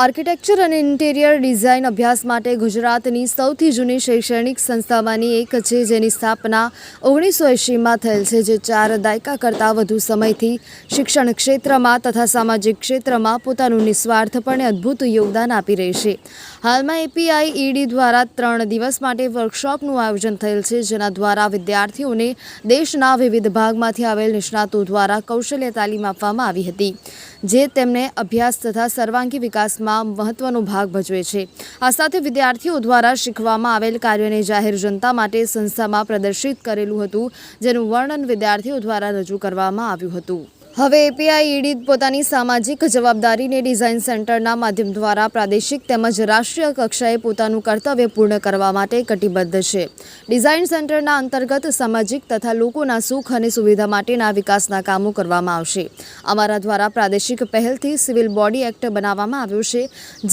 Architecture અને interior design અભ્યાસ માટે ગુજરાતની સૌથી જૂની શૈક્ષણિક સંસ્થામાંની એક છે જેની સ્થાપના ઓગણીસો એંશીમાં થયેલ છે, જે ચાર દાયકા કરતાં વધુ સમયથી શિક્ષણ ક્ષેત્રમાં તથા સામાજિક ક્ષેત્રમાં પોતાનું નિસ્વાર્થપણે અદ્ભુત યોગદાન આપી રહી છે. હાલમાં એપીઆઈ ઈડી દ્વારા ત્રણ દિવસ માટે વર્કશોપનું આયોજન થયેલ છે, જેના દ્વારા વિદ્યાર્થીઓને દેશના વિવિધ ભાગમાંથી આવેલ નિષ્ણાતો દ્વારા કૌશલ્ય તાલીમ આપવામાં આવી હતી, જે તેમને અભ્યાસ તથા સર્વાંગી વિકાસમાં મહત્વનો ભાગ ભજવે છે. આ સાથે વિદ્યાર્થીઓ દ્વારા શીખવામાં આવેલ કાર્યોને જાહેર જનતા માટે સંસ્થામાં પ્રદર્શિત કરેલું હતું, જેનું વર્ણન વિદ્યાર્થીઓ દ્વારા રજૂ કરવામાં આવ્યું હતું. હવે એપીઆઈ ઈડી પોતાની સામાજિક જવાબદારીને ડિઝાઇન સેન્ટરના માધ્યમ દ્વારા પ્રાદેશિક તેમજ રાષ્ટ્રીય કક્ષાએ પોતાનું કર્તવ્ય પૂર્ણ કરવા માટે કટિબદ્ધ છે. ડિઝાઇન સેન્ટરના અંતર્ગત સામાજિક તથા લોકોના સુખ અને સુવિધા માટેના વિકાસના કામો કરવામાં આવશે. અમારા દ્વારા પ્રાદેશિક પહેલથી સિવિલ બોડી એક્ટ બનાવવામાં આવ્યો છે,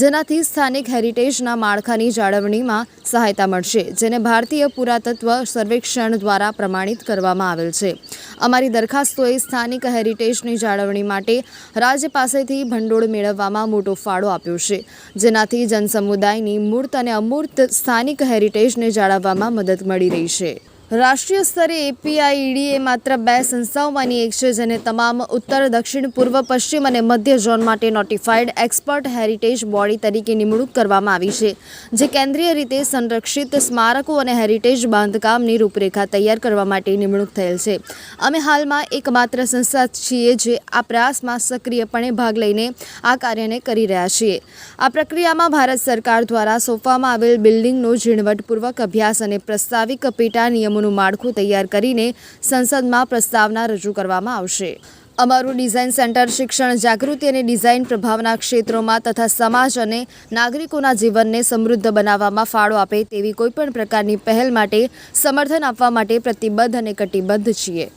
જેનાથી સ્થાનિક હેરિટેજના માળખાની જાળવણીમાં સહાયતા મળશે, જેને ભારતીય પુરાતત્વ સર્વેક્ષણ દ્વારા પ્રમાણિત કરવામાં આવેલ છે. અમારી દરખાસ્તોએ સ્થાનિક હેરિટેજની જાળવણી માટે રાજ્ય પાસેથી ભંડોળ મેળવવામાં મોટો ફાળો આપ્યો છે, જેનાથી જનસમુદાયની મૂર્ત અને અમૂર્ત સ્થાનિક હેરિટેજને જાળવવામાં મદદ મળી રહી છે. રાષ્ટ્રીય સ્તરે એપીઆઈડી એ માત્ર બે સંસ્થાઓમાંની એક છે, જેને તમામ ઉત્તર, દક્ષિણ, પૂર્વ, પશ્ચિમ અને મધ્ય ઝોન માટે નોટિફાઈડ એક્સપર્ટ હેરિટેજ બોડી તરીકે નિમણૂક કરવામાં આવી છે, જે કેન્દ્રીય રીતે સંરક્ષિત સ્મારકો અને હેરિટેજ બાંધકામની રૂપરેખા તૈયાર કરવા માટે નિમણૂક થયેલ છે. અમે હાલમાં એકમાત્ર સંસ્થા છીએ જે આ પ્રયાસમાં સક્રિયપણે ભાગ લઈને આ કાર્યને કરી રહ્યા છીએ. આ પ્રક્રિયામાં ભારત સરકાર દ્વારા સોંપવામાં આવેલ બિલ્ડિંગનો ઝીણવટપૂર્વક અભ્યાસ અને પ્રસ્તાવિક પેટા નિયમોનું માળખું તૈયાર કરીને સંસદમાં પ્રસ્તાવના રજૂ કરવામાં આવશે. અમારું ડિઝાઇન સેન્ટર શિક્ષણ, જાગૃતિ અને ડિઝાઇન પ્રભાવના ક્ષેત્રોમાં તથા સમાજ અને નાગરિકોના જીવનને સમૃદ્ધ બનાવવામાં ફાળો આપે તેવી કોઈપણ પ્રકારની પહેલ માટે સમર્થન આપવા માટે પ્રતિબદ્ધ અને કટિબદ્ધ છીએ.